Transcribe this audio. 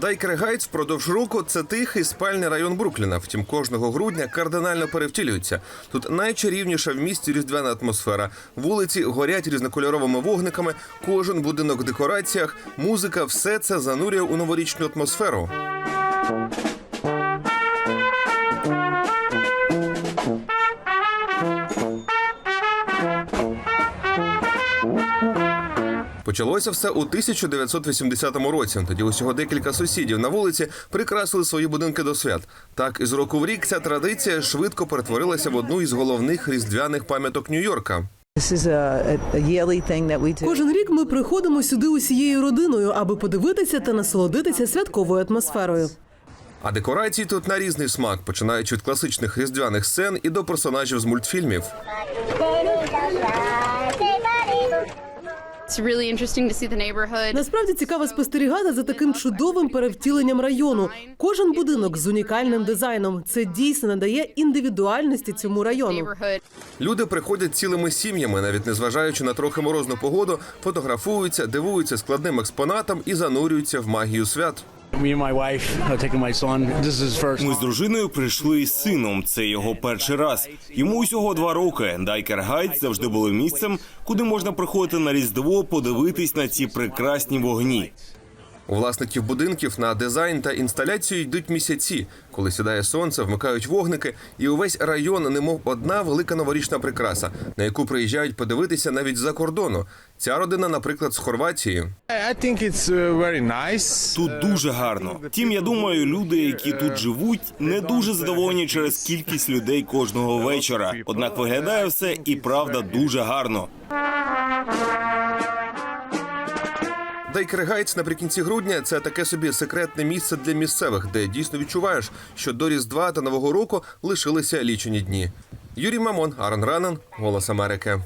Дайкер Гайтс впродовж року це тихий спальний район Брукліна. Втім, кожного грудня кардинально перевтілюється. Тут найчарівніша в місті різдвяна атмосфера. Вулиці горять різнокольоровими вогниками. Кожен будинок в декораціях, музика все це занурює у новорічну атмосферу. Почалося все у 1980 році. Тоді усього декілька сусідів на вулиці прикрасили свої будинки до свят. Так із року в рік ця традиція швидко перетворилася в одну із головних різдвяних пам'яток Нью-Йорка. Кожен рік ми приходимо сюди усією родиною, аби подивитися та насолодитися святковою атмосферою. А декорації тут на різний смак, починаючи від класичних різдвяних сцен і до персонажів з мультфільмів. Насправді цікаво спостерігати за таким чудовим перевтіленням району. Кожен будинок з унікальним дизайном. Це дійсно надає індивідуальності цьому району. Люди приходять цілими сім'ями, навіть незважаючи на трохи морозну погоду, фотографуються, дивуються складним експонатам і занурюються в магію свят. Ми з дружиною прийшли із сином. Це його перший раз. Йому усього два роки. Дайкер Гайт завжди були місцем, куди можна приходити на різдво, подивитись на ці прекрасні вогні. У власників будинків на дизайн та інсталяцію йдуть місяці. Коли сідає сонце, вмикають вогники, і увесь район, немов одна велика новорічна прикраса, на яку приїжджають подивитися навіть з-за кордону. Ця родина, наприклад, з Хорватії. Uh. Тут дуже гарно. Втім, я думаю, люди, які тут живуть, не дуже задоволені через кількість людей кожного вечора. Однак виглядає все і правда дуже гарно. Дейкер Гайтс наприкінці грудня це таке собі секретне місце для місцевих, де дійсно відчуваєш, що до Різдва та Нового року лишилися лічені дні. Юрій Мамон, Аран Ранен, Голос Америки.